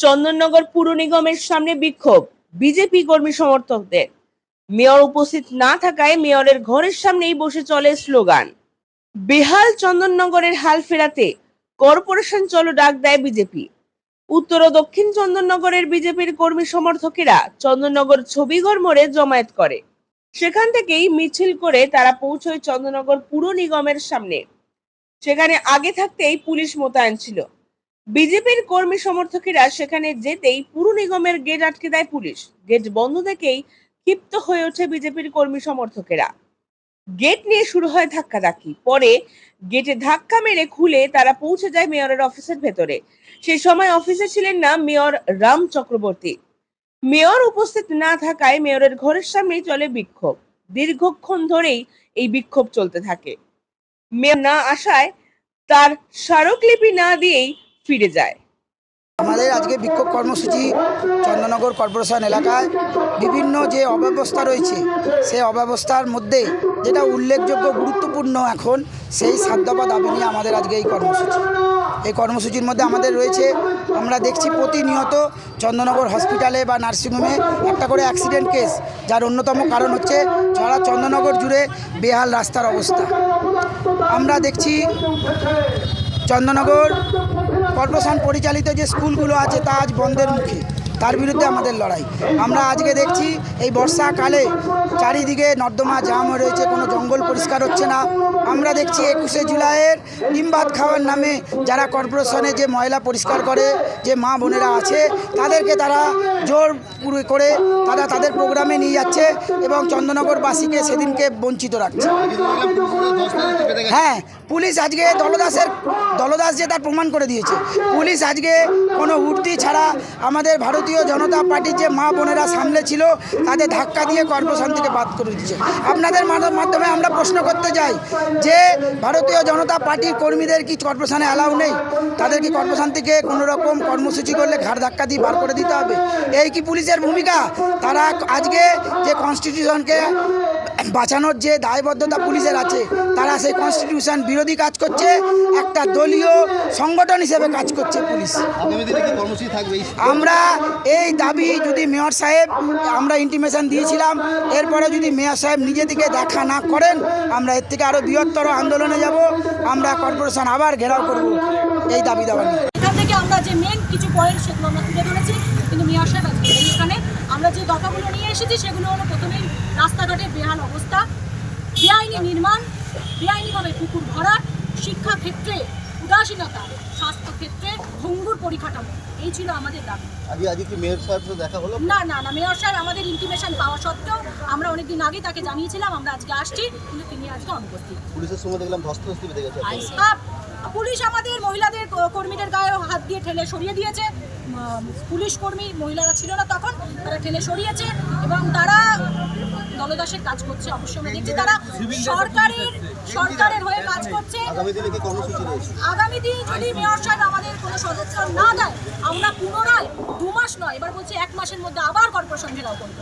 চন্দননগর পুর নিগমের সামনে বিক্ষোভ। বিজেপি কর্মী সমর্থকদের। মেয়র উপস্থিত না থাকায় মেয়রের ঘরের সামনেই বসে চলে স্লোগান। বেহাল চন্দননগরের হাল ফেরাতে কর্পোরেশন চলো ডাক দেয় বিজেপি। উত্তর ও দক্ষিণ চন্দননগরের বিজেপির কর্মী সমর্থকেরা চন্দননগর ছবিঘর মোড়ে জমায়েত করে। সেখান থেকেই মিছিল করে তারা পৌঁছয় চন্দননগর পুর নিগমের সামনে। সেখানে আগে থাকতেই পুলিশ মোতায়েন ছিল। বিজেপির কর্মী সমর্থকেরা সেখানে যেতেই পুর নিগমের গেট আটকে দেয় পুলিশ। গেট বন্ধ দেখেই ক্ষিপ্ত হয়ে ওঠে বিজেপির কর্মী সমর্থকেরা। গেট নিয়ে শুরু হয় ধাক্কাধাক্কি। পরে গেটে ধাক্কা মেরে খুলে তারা পৌঁছে যায় মেয়রের অফিসের ভেতরে। সেই সময় অফিসে ছিলেন না মেয়র রাম চক্রবর্তী। মেয়র উপস্থিত না থাকায় মেয়রের ঘরের সামনেই চলে বিক্ষোভ। দীর্ঘক্ষণ ধরেই এই বিক্ষোভ চলতে থাকে। মেয়র না আসায় তার স্মারকলিপি না দিয়েই ফিরে যায়। আমাদের আজকে বিক্ষোভ কর্মসূচি চন্দ্রনগর কর্পোরেশন এলাকায়। বিভিন্ন যে অব্যবস্থা রয়েছে, সেই অব্যবস্থার মধ্যে যেটা উল্লেখযোগ্য গুরুত্বপূর্ণ এখন, সেই সাধ্যবা দাবি নিয়ে আমাদের আজকে এই কর্মসূচি। এই কর্মসূচির মধ্যে আমাদের রয়েছে, আমরা দেখছি প্রতিনিয়ত চন্দ্রনগর হসপিটালে বা নার্সিংহোমে একটা করে অ্যাক্সিডেন্ট কেস, যার অন্যতম কারণ হচ্ছে সারা চন্দ্রনগর জুড়ে বেহাল রাস্তার অবস্থা। আমরা দেখছি চন্দ্রনগর কর্পোরেশন পরিচালিত যে স্কুলগুলো আছে তা আজ বন্ধের মুখে। তার বিরুদ্ধে আমাদের লড়াই। আমরা আজকে দেখছি এই বর্ষাকালে চারিদিকে নর্দমা জাম হয়ে রয়েছে, কোনো জঙ্গল পরিষ্কার হচ্ছে না। আমরা দেখছি একুশে জুলাইয়ের ডিম ভাত খাওয়ার নামে যারা কর্পোরেশনে যে ময়লা পরিষ্কার করে, যে মা বোনেরা আছে, তাদেরকে তারা জোর করে তারা তাদের প্রোগ্রামে নিয়ে যাচ্ছে এবং চন্দ্রনগরবাসীকে সেদিনকে বঞ্চিত রাখছে। হ্যাঁ পুলিশ আজকে দলদাসের দলদাস যে তার প্রমাণ করে দিয়েছে। পুলিশ আজকে কোনো উর্দি ছাড়া আমাদের ভারতীয় জনতা পার্টির যে মা বোনেরা সামনে ছিল, তাদের ধাক্কা দিয়ে কর্পোরেশন থেকে বাদ করে দিচ্ছে আপনাদের মাধ্যমে আমরা প্রশ্ন করতে চাই যে, ভারতীয় জনতা পার্টির কর্মীদের কি কর্পোরেশনে অ্যালাউ নেই? তাদের কি কর্পোরেশন থেকে কোনো রকম কর্মসূচি করলে ঘাড় ধাক্কা দিয়ে বার করে দিতে হবে? এই কি পুলিশের ভূমিকা? তারা আজকে যে কনস্টিটিউশনকে বাঁচানোর যে দায়বদ্ধতা পুলিশের আছে তারা সেই কনস্টিটিউশন বিরোধী কাজ করছে একটা দলীয় সংগঠন হিসেবে কাজ করছে পুলিশ। আমরা এই দাবি যদি মেয়র সাহেব আমরা ইন্টিমেশন দিয়েছিলাম এরপরে যদি মেয়র সাহেব নিজে থেকে দেখা না করেন আমরা এর থেকে আরও বৃহত্তর আন্দোলনে যাব আমরা কর্পোরেশন আবার ঘেরাও করব এই দাবি দাবা নিয়ে। এখান থেকে আমরা যে মেন কিছু পয়েন্ট সেগুলো আমরা তুলে ধরেছি কিন্তু মিয়া সাহেব আজকে এখানে আমরা যে দফাগুলো নিয়ে এসেছি সেগুলো হলো প্রথমেই রাস্তাঘাটের বেহাল অবস্থা বেআইনি নির্মাণ বেআইনিভাবে পুকুর ভরা শিক্ষা ক্ষেত্রে উদাসীনতা স্বাস্থ্য ক্ষেত্রে ভঙ্গুর পরিকাঠামো এই ছিল আমাদের দাবি। আজকে আজকে কি মেয়র সাহেব দেখা হলো? না না না মেয়র সাহেব আমাদের ইন্টিমেশন পাওয়া সত্ত্বেও আমরা অনেকদিন আগে তাকে জানিয়েছিলাম আমরা আজকে আসছি কিন্তু তিনি আজকে অনুপস্থিত। পুলিশের সঙ্গে দেখলাম ধস্তাধস্তি বেঁধে গেছে। পুলিশ আমাদের মহিলাদের কর্মীদের গায়ে হাত দিয়ে ঠেলে সরিয়ে দিয়েছে। পুলিশ কর্মী মহিলারা ছিল না তখন তারা ঠেলে সরিয়েছে এবং তারা দলদাসের কাজ করছে অবশ্যই আমরা দেখছি। তারা সরকারের সরকারের হয়ে কাজ করছে। আগামী দিনে যদি মেয়র সাহেব আমাদের কোনো সদস্য না দেয় আমরা পুনরায় দু মাস নয় এবার বলছি এক মাসের মধ্যে আবার কর্পোরেশন ঘেরাও করব।